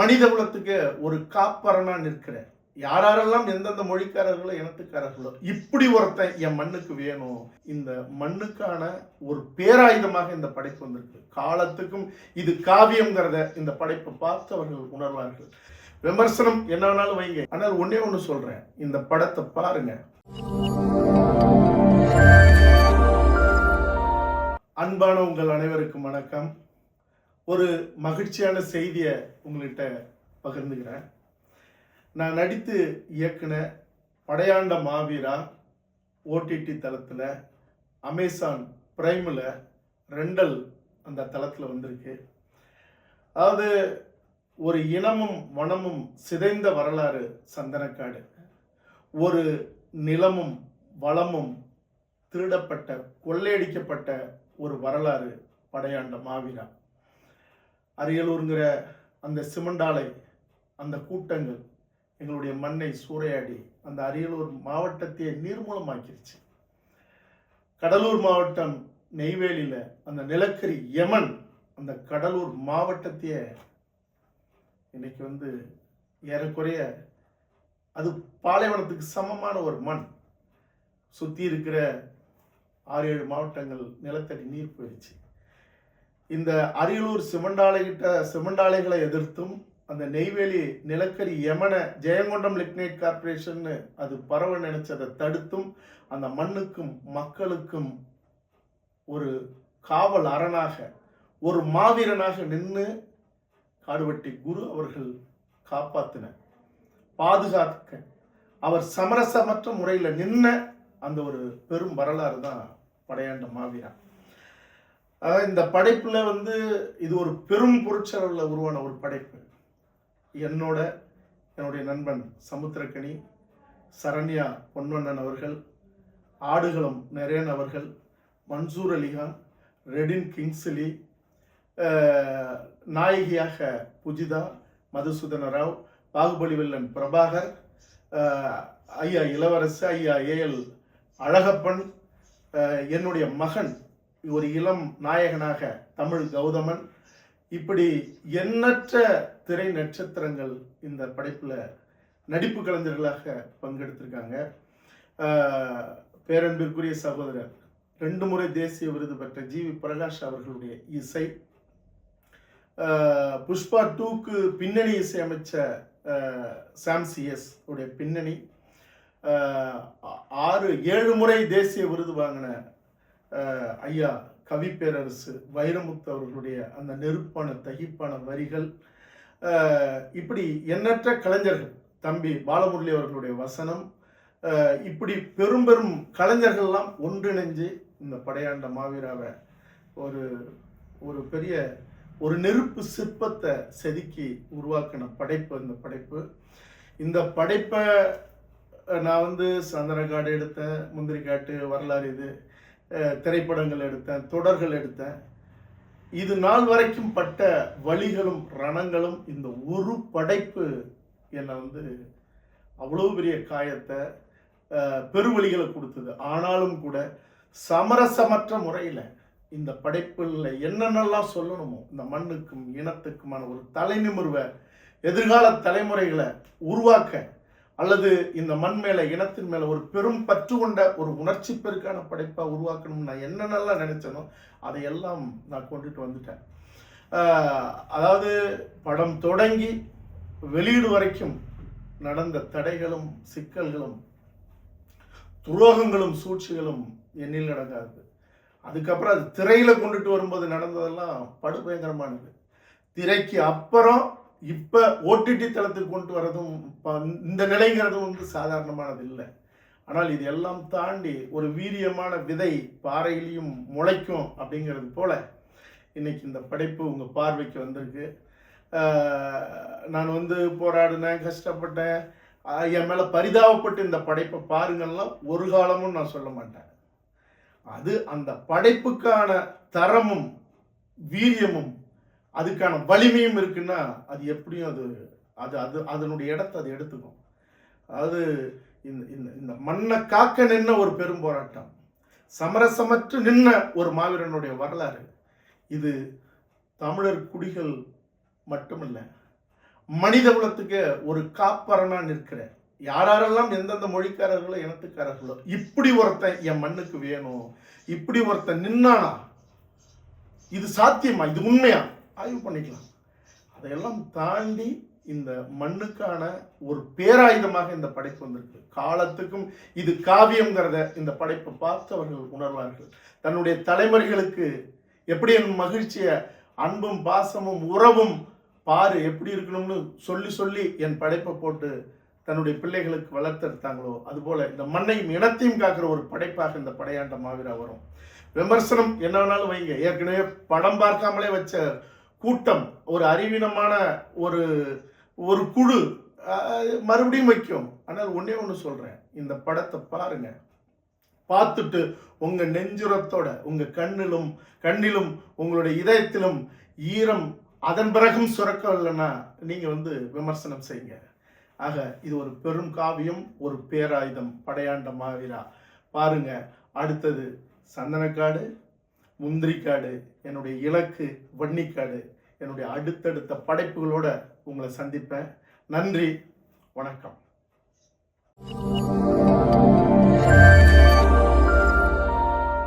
மனித குலத்துக்கு ஒரு காப்பரனா நிற்கிற யாரெல்லாம் எந்தெந்த மொழிக்காரர்களோ இனத்துக்காரர்களோ இப்படி ஒருத்தன் என் மண்ணுக்கு வேணும். இந்த மண்ணுக்கான ஒரு பேராயுதமாக இந்த படைப்பு வந்திருக்கு. காலத்துக்கும் இது காவியம்ங்கிறத இந்த படைப்பை பார்த்து அவர்கள் உணர்வார்கள். விமர்சனம் என்ன வேணாலும் வைங்க. ஆனால் ஒன்னே ஒன்று சொல்றேன். இந்த படத்தை பாருங்க. அன்பான உங்கள் அனைவருக்கும் வணக்கம். ஒரு மகிழ்ச்சியான செய்தியை உங்கள்கிட்ட பகிர்ந்துக்கிறேன். நான் நடித்து இயக்குன படையாண்ட மாவீரா ஓடிடி தளத்தில் அமேசான் பிரைமில் ரெண்டல் அந்த தளத்தில் வந்திருக்கு. அதாவது ஒரு இனமும் வனமும் சிதைந்த வரலாறு சந்தனக்காடு. ஒரு நிலமும் வளமும் திருடப்பட்ட கொள்ளையடிக்கப்பட்ட ஒரு வரலாறு படையாண்ட மாவீரா. அரியலூருங்கிற அந்த சிமண்டாலை அந்த கூட்டங்கள் எங்களுடைய மண்ணை சூறையாடி அந்த அரியலூர் மாவட்டத்தையே நீர்மூலமாக்கிருச்சு. கடலூர் மாவட்டம் நெய்வேலியில் அந்த நிலக்கரி யமன் அந்த கடலூர் மாவட்டத்தையே இன்னைக்கு வந்து ஏறக்குறைய அது பாலைவனத்துக்கு சமமான ஒரு மண். சுற்றி இருக்கிற ஆறு ஏழு மாவட்டங்கள் நிலத்தடி நீர் போயிடுச்சு இந்த அரியலூர் சிமெண்டாலைகிட்ட சிமெண்டாலைகளை எதிர்த்தும் அந்த நெய்வேலி நிலக்கரி யமன ஜெயங்கொண்டம் லிக்னைட் கார்பரேஷன்னு அது பரவ நினைச்சதை தடுத்தும் அந்த மண்ணுக்கும் மக்களுக்கும் ஒரு காவல் அரணாக ஒரு மாவீரனாக நின்று காடுவெட்டி குரு அவர்கள் காப்பாத்தின பாதுகாக்க அவர் சமரசமற்ற முறையில் நின்ன அந்த ஒரு பெரும் வரலாறு தான் படையாண்ட மாவீரன். அதாவது இந்த படைப்பில் வந்து இது ஒரு பெரும் பொருட்செலவில் உருவான ஒரு படைப்பு. என்னோட என்னுடைய நண்பன் சமுத்திரக்கணி சரண்யா பொன்வண்ணன் அவர்கள் ஆடுகளம் நரேன் அவர்கள் மன்சூர் அலிகான் ரெடின் கிங்ஸ்லி நாயகியாக புஜிதா மதுசூதன ராவ் பாகுபலி வெல்லன் பிரபாகர் ஐயா இளவரசு ஐயா ஏஎல் அழகப்பன் என்னுடைய மகன் ஒரு இளம் நாயகனாக தமிழ் கௌதமன். இப்படி எண்ணற்ற திரை நட்சத்திரங்கள் இந்த படைப்பில் நடிப்பு கலைஞர்களாக பங்கெடுத்திருக்காங்க. பேரன்பிற்குரிய சகோதரர் ரெண்டு முறை தேசிய விருது பெற்ற ஜி வி பிரகாஷ் அவர்களுடைய இசை. புஷ்பா டூக்கு பின்னணி இசையமைச்ச அஹ், உடைய பின்னணி. ஆறு ஏழு முறை தேசிய விருது வாங்கின ஐயா கவி பேரரசு வைரமுத்து அவர்களுடைய அந்த நெருப்பான தகிப்பான வரிகள் இப்படி எண்ணற்ற கலைஞர்கள் தம்பி பாலமுரளி அவர்களுடைய வசனம் இப்படி பெரும் பெரும் கலைஞர்கள்லாம் ஒன்றிணைஞ்சு இந்த படையாண்ட மாவீராவை ஒரு ஒரு பெரிய ஒரு நெருப்பு சிற்பத்தை செதுக்கி உருவாக்கின படைப்பு இந்த படைப்பு. இந்த படைப்பை நான் வந்து சந்திரகாடு எடுத்தேன் முந்திரி காட்டு வரலாறு இது. திரைப்படங்கள் எடுத்தேன் தொடர்கள் எடுத்தேன். இது நாள் வரைக்கும் பட்ட வழிகளும் ரணங்களும் இந்த ஒரு படைப்பு என்னை வந்து அவ்வளோ பெரிய காயத்தை பெருவழிகளை கொடுத்தது. ஆனாலும் கூட சமரசமற்ற முறையில் இந்த படைப்பில் என்னென்னலாம் சொல்லணுமோ இந்த மண்ணுக்கும் இனத்துக்குமான ஒரு தலைநிமிர்வை எதிர்கால தலைமுறைகளை உருவாக்க அல்லது இந்த மண் மேலே இனத்தின் மேலே ஒரு பெரும் பற்று கொண்ட ஒரு உணர்ச்சி பெருக்கான படைப்பாக உருவாக்கணும்னு நான் என்னென்னலாம் நினச்சேனோ அதையெல்லாம் நான் கொண்டுட்டு வந்துட்டேன். அதாவது படம் தொடங்கி வெளியீடு வரைக்கும் நடந்த தடைகளும் சிக்கல்களும் துரோகங்களும் சூழ்ச்சிகளும் எண்ணில் நடக்காது. அதுக்கப்புறம் அது திரையில் கொண்டுட்டு வரும்போது நடந்ததெல்லாம் படுபயங்கரமானது. திரைக்கு அப்புறம் இப்போ ஓடிடி தளத்துக்கு கொண்டு வரதும் இந்த நிலைங்கிறதும் வந்து சாதாரணமானது இல்லை ஆனால் இது எல்லாம் தாண்டி ஒரு வீரியமான விதை பாறையிலையும் முளைக்கும் அப்படிங்கிறது போல இன்னைக்கு இந்த படைப்பு உங்கள் பார்வைக்கு வந்திருக்கு. நான் வந்து போராடினேன் கஷ்டப்பட்டேன். என் மேலே பரிதாபப்பட்டு இந்த படைப்பை பாருங்கள்லாம் ஒரு காலமும் நான் சொல்ல மாட்டேன். அது அந்த படைப்புக்கான தரமும் வீரியமும் அதுக்கான வலிமையும் இருக்குன்னா அது எப்படியும் அது அது அது அதனுடைய இடத்தை அது எடுத்துக்கும். அது இந்த இந்த இந்த மண்ணை காக்க நின்ன ஒரு பெரும் போராட்டம். சமரசமற்று நின்ன ஒரு மாவீரனுடைய வரலாறு. இது தமிழர் குடிகள் மட்டுமல்ல மனித குலத்துக்கு ஒரு காப்பரனாக நிற்கிறேன் யாரெல்லாம் எந்தெந்த மொழிக்காரர்களோ இனத்துக்காரர்களோ இப்படி ஒருத்தன் என் மண்ணுக்கு வேணும் இப்படி ஒருத்தன் நின்னானா இது சாத்தியமா? இது உண்மையா? ஆய்வு பண்ணிக்கலாம். அதையெல்லாம் தாண்டி இந்த மண்ணுக்கான ஒரு பேராயுதமாக இந்த படைப்பு வந்திருக்கு. காலத்துக்கும் இது காவியம்ங்கிறத இந்த படைப்பை பார்த்தவர்கள் உணர்வார்கள். தன்னுடைய தலைமுறைகளுக்கு எப்படி என் மகிழ்ச்சியை அன்பும் பாசமும் உறவும் பாரு எப்படி இருக்கணும்னு சொல்லி சொல்லி என் படைப்பை போட்டு தன்னுடைய பிள்ளைகளுக்கு வளர்த்தெடுத்தாங்களோ அதுபோல இந்த மண்ணையும் இனத்தையும் காக்கிற ஒரு படைப்பாக இந்த படையாண்ட மாவீரா வரும். விமர்சனம் என்ன வேணாலும் வைங்க. ஏற்கனவே படம் பார்க்காமலே வச்ச கூட்டம் ஒரு அறிவீனமான ஒரு ஒரு குழு மறுபடியும் வைக்கும். ஆனால் ஒன்றே ஒன்று சொல்கிறேன் இந்த படத்தை பாருங்க. பார்த்துட்டு உங்கள் நெஞ்சுரத்தோட உங்கள் கண்ணிலும் கண்ணிலும் உங்களுடைய இதயத்திலும் ஈரம் அதன் பிறகும் சுரக்கவில்லைன்னா நீங்கள் வந்து விமர்சனம் செய்யுங்க. ஆக இது ஒரு பெரும் காவியம் ஒரு பேராயுதம் படையாண்ட மாவீரா. பாருங்க. அடுத்தது சந்தனக்காடு முந்திரிக்காடு என்னுடைய இலக்கு வன்னிக்காடு என்னுடைய அடுத்தடுத்த படைப்புகளோட உங்களை சந்திப்பேன். நன்றி வணக்கம்.